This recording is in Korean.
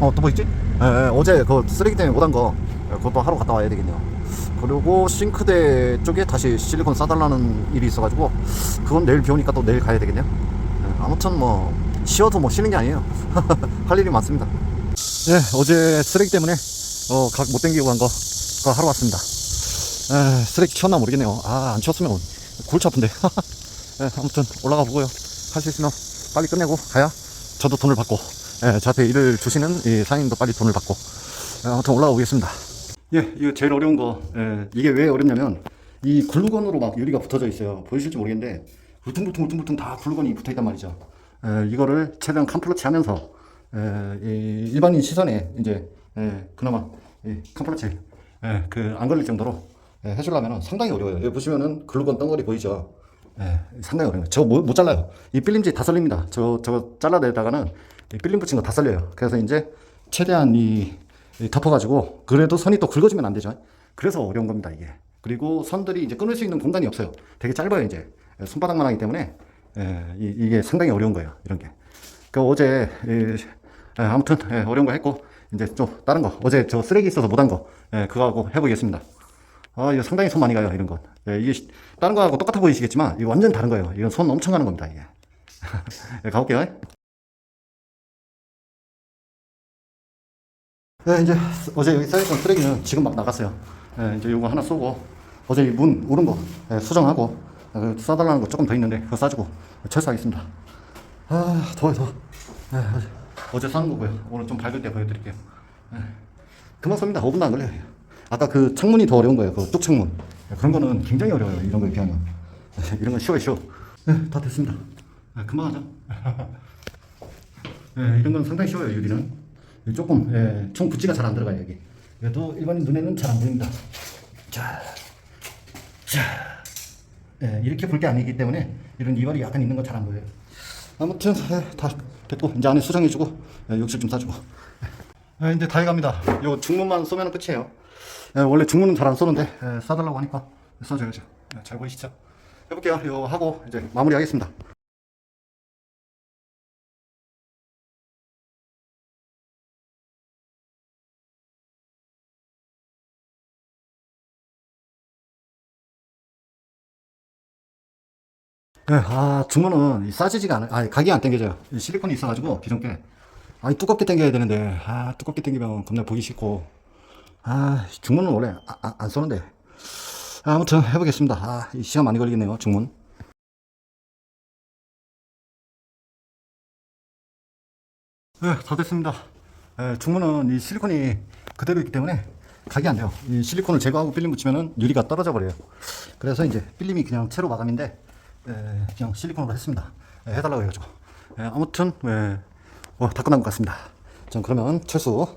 어, 또 뭐 있지? 예, 예, 어제 그 쓰레기 때문에 못한 거, 예, 그것도 하러 갔다 와야 되겠네요. 그리고 싱크대 쪽에 다시 실리콘 싸달라는 일이 있어가지고, 그건 내일 비 오니까 또 내일 가야 되겠네요. 예, 아무튼 뭐, 쉬어도 뭐 쉬는 게 아니에요. 할 일이 많습니다. 예, 어제 쓰레기 때문에, 어, 각 못 땡기고 간 거, 그거 하러 왔습니다. 에, 쓰레기 치웠나 모르겠네요. 아, 안 치웠으면 골치 아픈데. 예, 아무튼 올라가 보고요. 할 수 있으면 빨리 끝내고 가야 저도 돈을 받고, 예, 저한테 일을 주시는 이 사장님도 빨리 돈을 받고, 예, 아무튼 올라가 보겠습니다. 예, 이거 제일 어려운 거, 예, 이게 왜 어렵냐면, 이 글루건으로 막 유리가 붙어져 있어요. 보이실지 모르겠는데, 울퉁불퉁 울퉁불퉁 다 글루건이 붙어 있단 말이죠. 예, 이거를 최대한 캄플러치 하면서, 예, 이 일반인 시선에 이제, 예, 그나마, 이 캄플러치, 예, 그안 걸릴 정도로 예, 해주려면 상당히 어려워요. 여기 보시면은 글루건 덩어리 보이죠? 예, 상당히 어려워요. 저거 못, 못 잘라요. 이 필름지 다 썰립니다. 저, 저거 잘라내다가는 이 필름 붙인 거다 썰려요. 그래서 이제 최대한 이, 이 덮어가지고 그래도 선이 또 굵어지면 안 되죠. 그래서 어려운 겁니다, 이게. 그리고 선들이 이제 끊을 수 있는 공간이 없어요. 되게 짧아요, 이제. 예, 손바닥만 하기 때문에 예, 이, 이게 상당히 어려운 거예요, 이런 게. 그 어제, 이, 예, 아무튼 예, 어려운 거 했고, 이제 좀 다른 거. 어제 저 쓰레기 있어서 못한 거. 예, 그거 하고 해보겠습니다. 아, 이거 상당히 손 많이 가요, 이런 건. 예, 이게 시- 다른 거하고 똑같아 보이시겠지만, 이거 완전 다른 거예요. 이건 손 엄청 가는 겁니다, 이게. 예, 가볼게요. 네, 이제 어제 여기 쌓였던 쓰레기는 지금 막 나갔어요. 예, 이제 요거 하나 쏘고, 어제 이 문 오른 거 예, 수정하고, 예, 그 싸달라는 거 조금 더 있는데, 그거 싸주고, 철수하겠습니다. 아, 더워요, 더워. 예, 어제, 어제 거고요. 오늘 좀 밝을 때 보여드릴게요. 예. 금방 섭니다. 5분도 안 걸려요. 아까 그 창문이 더 어려운 거예요. 그 뚝 창문. 그런 거는 굉장히 어려워요. 이런 거에 비하면. 이런 건 쉬워요, 쉬워. 네, 다 됐습니다. 네, 금방 하죠. 네, 이런 건 상당히 쉬워요, 유리는. 조금, 예, 총 붓지가 잘 안 들어가요, 여기. 그래도 일반인 눈에는 잘 안 보입니다. 자, 자. 예, 이렇게 볼 게 아니기 때문에 이런 이발이 약간 있는 건잘안 보여요. 아무튼, 예, 다 됐고, 이제 안에 수정해주고, 예, 욕실 좀 싸주고. 네, 이제 다 해갑니다. 요 중문만 쏘면 끝이에요. 네, 원래 중문은 잘 안 쏘는데 예, 쏴달라고 하니까 쏴줘야죠. 네, 잘 보이시죠? 해볼게요. 이거 하고 이제 마무리하겠습니다. 네, 아 중문은 이 싸지지가 않아요. 아 각이 안 당겨져요. 이 실리콘이 있어가지고 기존게. 아 두껍게 당겨야 되는데 아 두껍게 당기면 겁나 보기 싫고 아 중문은 원래 아, 아, 안 쏘는데 아, 아무튼 해보겠습니다. 아, 이 시간 많이 걸리겠네요, 중문. 네, 다 됐습니다. 예, 중문은 이 실리콘이 그대로 있기 때문에 각이 안 돼요. 이 실리콘을 제거하고 필름 붙이면은 유리가 떨어져 버려요. 그래서 이제 필름이 그냥 채로 마감인데 예, 그냥 실리콘으로 했습니다. 예, 해달라고 해가지고. 예, 아무튼 예, 어, 다 끝난 것 같습니다. 전 그러면 철수